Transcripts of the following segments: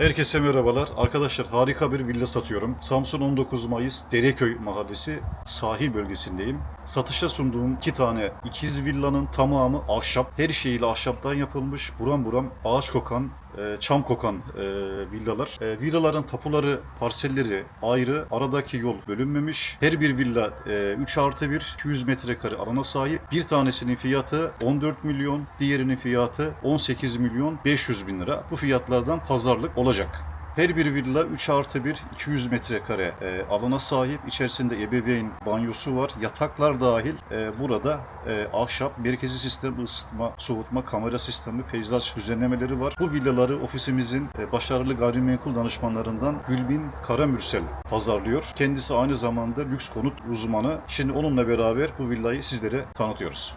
Herkese merhabalar. Arkadaşlar harika bir villa satıyorum. Samsun 19 Mayıs Dereköy Mahallesi sahil bölgesindeyim. Satışa sunduğum iki tane ikiz villanın tamamı ahşap. Her şeyiyle ahşaptan yapılmış, buram buram ağaç kokan, e, çam kokan e, villalar. E, villaların tapuları, parselleri ayrı. Aradaki yol bölünmemiş. Her bir villa e, 3 artı 1, 200 metrekare alana sahip. Bir tanesinin fiyatı 14 milyon, diğerinin fiyatı 18 milyon 500 bin lira. Bu fiyatlardan pazarlık olacak. Her bir villa 3 artı 1, 200 metrekare e, alana sahip. İçerisinde ebeveyn banyosu var. Yataklar dahil e, burada e, ahşap, merkezi sistem, ısıtma, soğutma, kamera sistemi, peyzaj düzenlemeleri var. Bu villaları ofisimizin e, başarılı gayrimenkul danışmanlarından Gülbin Karamürsel pazarlıyor. Kendisi aynı zamanda lüks konut uzmanı. Şimdi onunla beraber bu villayı sizlere tanıtıyoruz.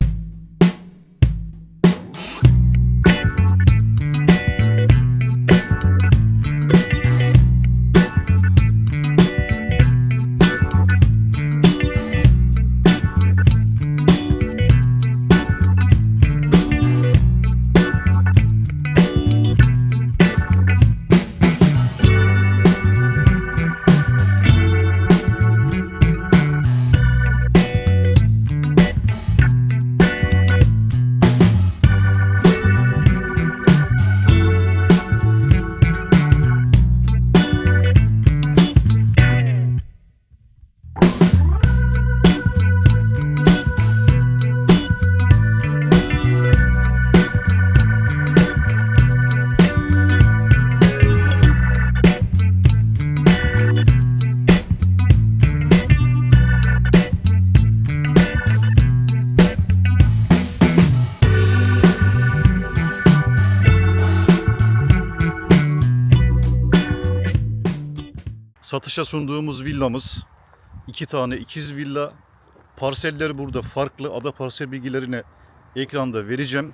Satışa sunduğumuz villamız iki tane ikiz villa. Parseller burada farklı. Ada parsel bilgilerini ekranda vereceğim.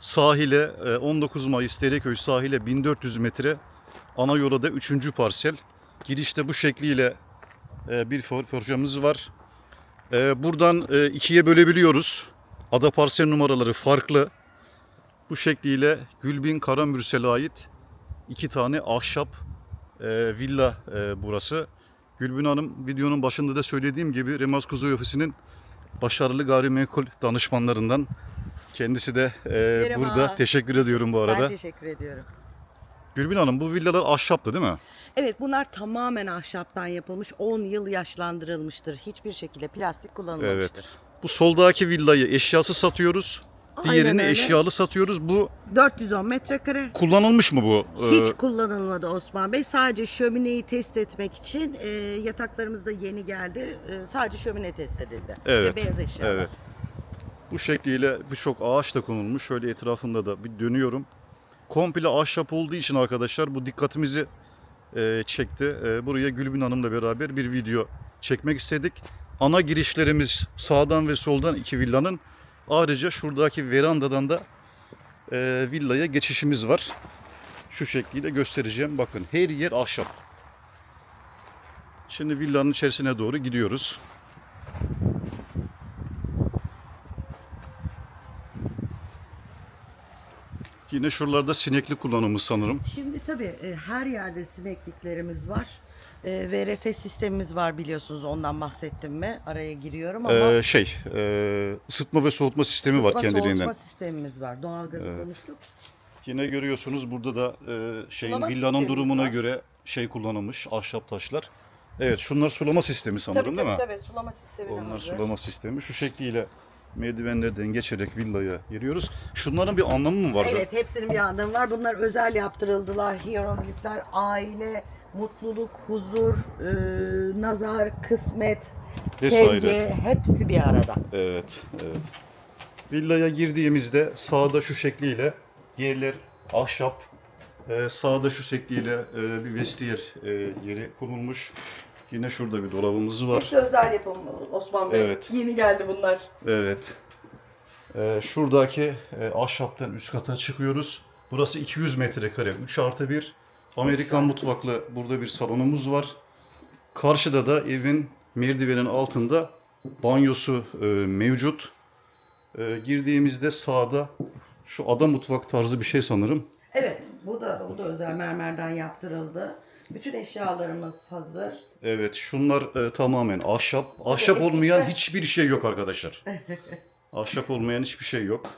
Sahile e, 19 Mayıs Dereköy sahile 1400 metre. Ana yola da 3. parsel. Girişte bu şekliyle e, bir for- forjamız var. E, Buradan e, ikiye bölebiliyoruz. Ada parsel numaraları farklı. Bu şekliyle Gülbin Karamürsel'e ait iki tane ahşap e, villa e, burası. Gülbin Hanım videonun başında da söylediğim gibi Remaz Kuzey Ofisi'nin başarılı gayrimenkul danışmanlarından. Kendisi de e, burada. Teşekkür ediyorum bu arada. Ben teşekkür ediyorum. Gülbin Hanım bu villalar ahşaptı değil mi? Evet bunlar tamamen ahşaptan yapılmış. 10 yıl yaşlandırılmıştır. Hiçbir şekilde plastik kullanılmamıştır. Bu soldaki villayı eşyası satıyoruz. Diğerini öyle. eşyalı satıyoruz. Bu 410 metrekare. kullanılmış mı bu? Ee, Hiç kullanılmadı Osman Bey. Sadece şömineyi test etmek için e, yataklarımız da yeni geldi. E, sadece şömine test edildi. Evet, Ve beyaz eşya. Evet. Bu şekliyle birçok ağaç da konulmuş. Şöyle etrafında da bir dönüyorum. Komple ahşap olduğu için arkadaşlar bu dikkatimizi e, çekti. E, buraya Gülbin Hanım'la beraber bir video çekmek istedik. Ana girişlerimiz sağdan ve soldan iki villanın. Ayrıca şuradaki verandadan da e, villaya geçişimiz var. Şu şekliyle göstereceğim. Bakın her yer ahşap. Şimdi villanın içerisine doğru gidiyoruz. Yine şuralarda sinekli kullanımı sanırım. Şimdi tabii e, her yerde sinekliklerimiz var. E, VRF sistemimiz var biliyorsunuz ondan bahsettim mi? Araya giriyorum ama Ee, şey, e, ısıtma ve soğutma sistemi var ısıtma, kendiliğinden. soğutma sistemimiz var. Doğalgazı konuştuk. Yine görüyorsunuz burada da e, şeyin Sulama villanın durumuna var. göre şey kullanılmış, ahşap taşlar. Evet, şunlar sulama sistemi sanırım Tabii değil tabii, mi? tabii sulama sistemi Onlar hazır. sulama sistemi. Şu şekliyle merdivenlerden geçerek villaya giriyoruz. Şunların bir anlamı mı vardı? Evet hepsinin bir anlamı var. Bunlar özel yaptırıldılar. Hieroglifler, aile, mutluluk, huzur, e, nazar, kısmet, Vesaire. sevgi hepsi bir arada. Evet, evet. Villaya girdiğimizde sağda şu şekliyle yerler ahşap, e, sağda şu şekliyle e, bir vestiyer e, yeri konulmuş. Yine şurada bir dolabımız var. Hepsi özel yapım Osman Bey. Evet. Yeni geldi bunlar. Evet. E, şuradaki e, ahşaptan üst kata çıkıyoruz. Burası 200 metrekare, 3 artı 1. Amerikan mutfaklı burada bir salonumuz var. Karşıda da evin merdivenin altında banyosu e, mevcut. E, girdiğimizde sağda şu ada mutfak tarzı bir şey sanırım. Evet, bu da bu da özel mermerden yaptırıldı. Bütün eşyalarımız hazır. Evet şunlar e, tamamen ahşap. Ahşap eski olmayan hiçbir şey yok arkadaşlar. ahşap olmayan hiçbir şey yok.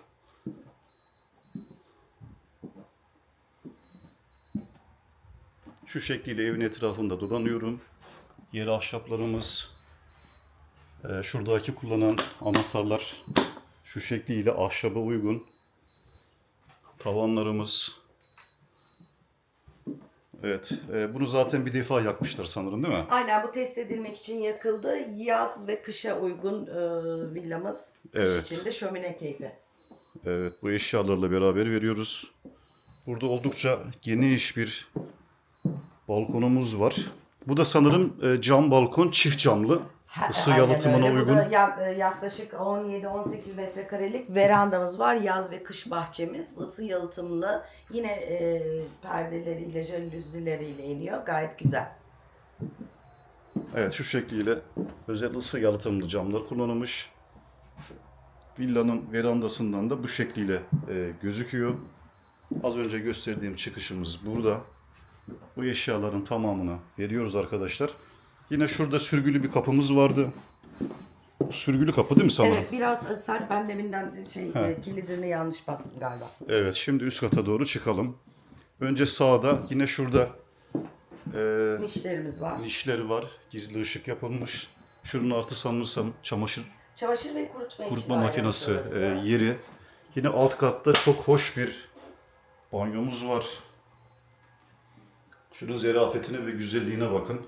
Şu şekliyle evin etrafında dolanıyorum. Yeri ahşaplarımız. e, şuradaki kullanan anahtarlar şu şekliyle ahşaba uygun. Tavanlarımız. Evet, e, bunu zaten bir defa yakmışlar sanırım değil mi? Aynen bu test edilmek için yakıldı. Yaz ve kışa uygun e, villamız. Evet. Kış içinde şömine keyfi. Evet, bu eşyalarla beraber veriyoruz. Burada oldukça geniş bir balkonumuz var. Bu da sanırım e, cam balkon, çift camlı. Isı aynen yalıtımına öyle. uygun. Burada ya- e, yaklaşık 17-18 metrekarelik verandamız var. Yaz ve kış bahçemiz. Isı yalıtımlı. Yine e, perdeleriyle, jalüzileriyle iniyor. Gayet güzel. Evet, şu şekliyle özel ısı yalıtımlı camlar kullanılmış. Villanın verandasından da bu şekliyle e, gözüküyor. Az önce gösterdiğim çıkışımız burada. Bu eşyaların tamamını veriyoruz arkadaşlar. Yine şurada sürgülü bir kapımız vardı. Sürgülü kapı değil mi sanırım? Evet biraz e, sert ben deminden şey e, kilidini yanlış bastım galiba. Evet, şimdi üst kata doğru çıkalım. Önce sağda yine şurada e, Nişlerimiz var. nişleri var. Gizli ışık yapılmış. Şunun artı sanırsam çamaşır Çamaşır ve kurutma, için kurutma ayrı makinesi orası. e, yeri. Yine alt katta çok hoş bir banyomuz var. Şunun zerafetine ve güzelliğine bakın.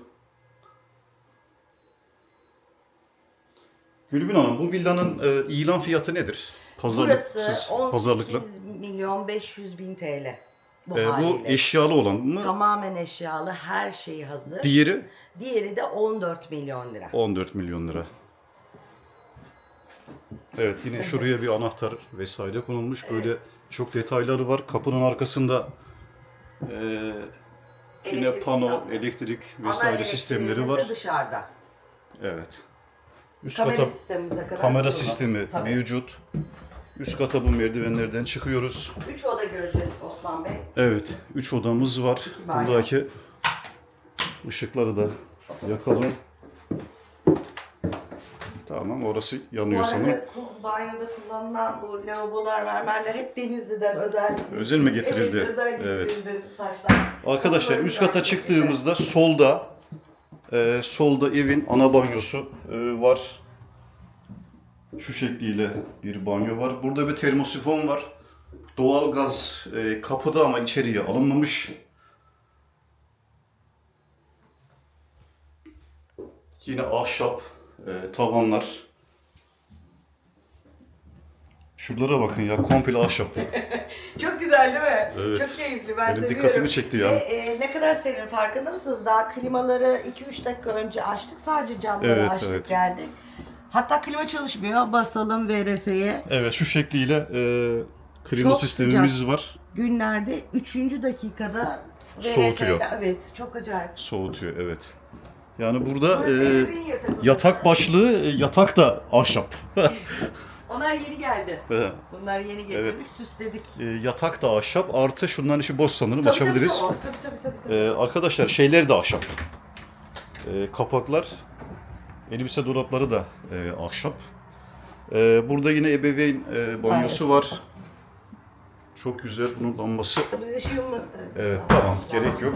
Gülbin Hanım bu villanın e, ilan fiyatı nedir? Pazarlıksız, Burası 18 pazarlıkla. milyon 500 bin TL. Bu E, bu haliyle. eşyalı olan mı? Tamamen eşyalı, her şeyi hazır. Diğeri Diğeri de 14 milyon lira. 14 milyon lira. Evet yine şuraya bir anahtar vesaire konulmuş. Böyle çok detayları var. Kapının arkasında e, yine Elektrik pano, sistemi. elektrik Ana vesaire sistemleri elektriğimiz de var. dışarıda. Evet. Üst Kamera kata sistemimize kadar. kamera kurulu. sistemi Tabii. mevcut. Üst kata bu merdivenlerden çıkıyoruz. Üç oda göreceğiz Osman Bey. Evet, 3 odamız var. İki banyo. Buradaki ışıkları da yakalım. Tamam, orası Bu yanıyor sanırım. arada ku- banyoda kullanılan bu lavabolar, mermerler hep Denizli'den özel. Özel mi getirildi? Evet, özel Evet. getirildi taşlar. Arkadaşlar üst kata çıktığımızda solda e, solda evin ana banyosu e, var. Şu şekliyle bir banyo var. Burada bir termosifon var. Doğalgaz e, kapıda ama içeriye alınmamış. Yine ahşap e, tavanlar. Şuralara bakın ya komple ahşap. Çok güzel değil mi? Evet. Çok keyifli. Ben Benim seviyorum. dikkatimi çekti ya. Ve, e, ne kadar serin farkında mısınız? Daha klimaları 2-3 dakika önce açtık. Sadece camları Evet, açtık evet. geldik. Hatta klima çalışmıyor. Basalım VRF'ye. Evet şu şekliyle e, klima Çok sistemimiz var. Günlerde 3. dakikada VRF 'le- Soğutuyor. Evet. Çok acayip. Soğutuyor evet. Yani burada e, yatak başlığı e, yatak da ahşap. Onlar yeni geldi. E, Bunlar yeni getirdik, Evet. süsledik. e, yatak da ahşap artı şunların işi boş sanırım Tabii, açabiliriz. Tabii tabii, tabii, tabii, tabii. E, arkadaşlar şeyler de ahşap. E, kapaklar, elbise dolapları da e, ahşap. E, burada yine ebeveyn e, banyosu var. Çok güzel bunun lambası. Mı? Evet tamam gerek yok.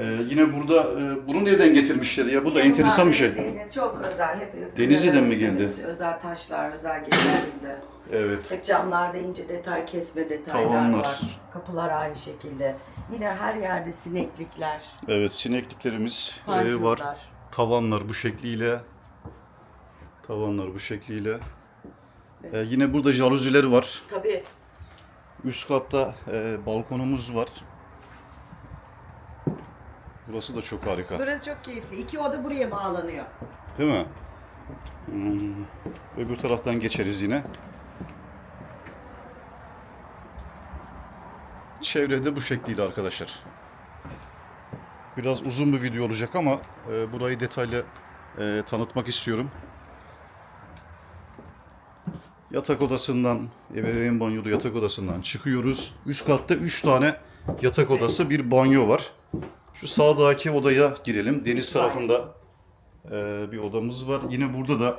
E, yine burada e, bunu nereden getirmişler ya bu da Yine enteresan bir şey. Çok özel. Hep Denizli'den mi geldi? Evet, özel taşlar, özel getirildi. Evet. Hep camlarda ince detay kesme detaylar Tavanlar. var. Kapılar aynı şekilde. Yine her yerde sineklikler, Evet sinekliklerimiz e, var. Tavanlar bu şekliyle. Tavanlar bu şekliyle. E, yine burada jaluziler var. Tabii. Üst katta e, balkonumuz var. Burası da çok harika. Burası çok keyifli. İki oda buraya bağlanıyor. Değil mi? Hmm. Öbür taraftan geçeriz yine. Çevrede bu şekliyle arkadaşlar. Biraz uzun bir video olacak ama e, burayı detaylı e, tanıtmak istiyorum. Yatak odasından, ebeveyn banyolu yatak odasından çıkıyoruz. Üst katta 3 tane yatak odası, bir banyo var. Şu sağdaki odaya girelim. Deniz tarafında e, bir odamız var. Yine burada da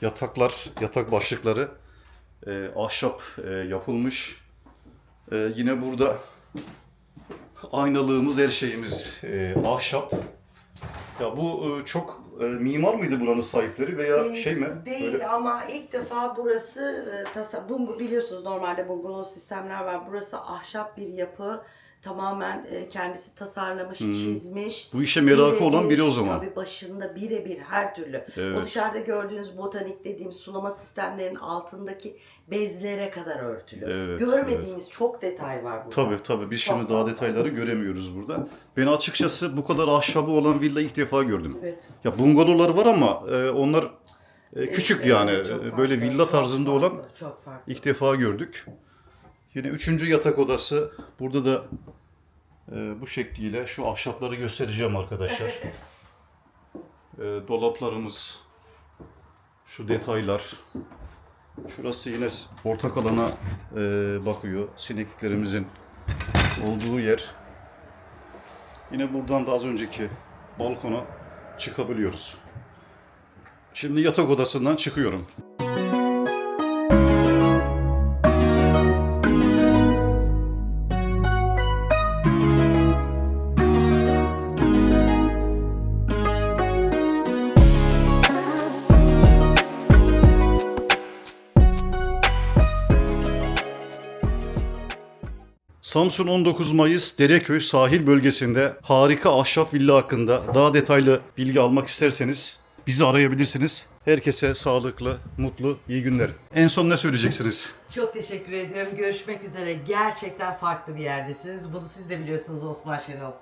yataklar, yatak başlıkları e, ahşap e, yapılmış. E, yine burada aynalığımız, her şeyimiz e, ahşap. Ya bu e, çok e, mimar mıydı buranın sahipleri veya Ee, şey mi? Değil Böyle- ama ilk defa burası e, tasa bungu biliyorsunuz normalde bungalov sistemler var. Burası ahşap bir yapı. Tamamen e, kendisi tasarlamış, çizmiş. Bu işe merakı olan biri o zaman. Tabii başında birebir her türlü. Evet. O dışarıda gördüğünüz botanik dediğim sulama sistemlerin altındaki bezlere kadar örtülü. Evet, Görmediğimiz çok detay var burada. Tabii tabii biz Çok şimdi daha fazla. detayları göremiyoruz burada. Ben açıkçası bu kadar ahşabı olan villa ilk defa gördüm. Evet. Ya bungalovlar var ama e, onlar e, küçük Evet, yani evet, çok E, farklı, böyle villa çok tarzında farklı, olan çok farklı. ilk defa gördük. Yine üçüncü yatak odası. Burada da e, bu şekliyle şu ahşapları göstereceğim arkadaşlar. E, dolaplarımız, şu detaylar. Şurası yine ortak alana e, bakıyor. Sinekliklerimizin olduğu yer. Yine buradan da az önceki balkona çıkabiliyoruz. Şimdi yatak odasından çıkıyorum. Samsun 19 Mayıs Dereköy sahil bölgesinde harika ahşap villa hakkında daha detaylı bilgi almak isterseniz bizi arayabilirsiniz. Herkese sağlıklı, mutlu, iyi günler. En son ne söyleyeceksiniz? Çok teşekkür ediyorum. Görüşmek üzere. Gerçekten farklı bir yerdesiniz. Bunu siz de biliyorsunuz Osman Şenol.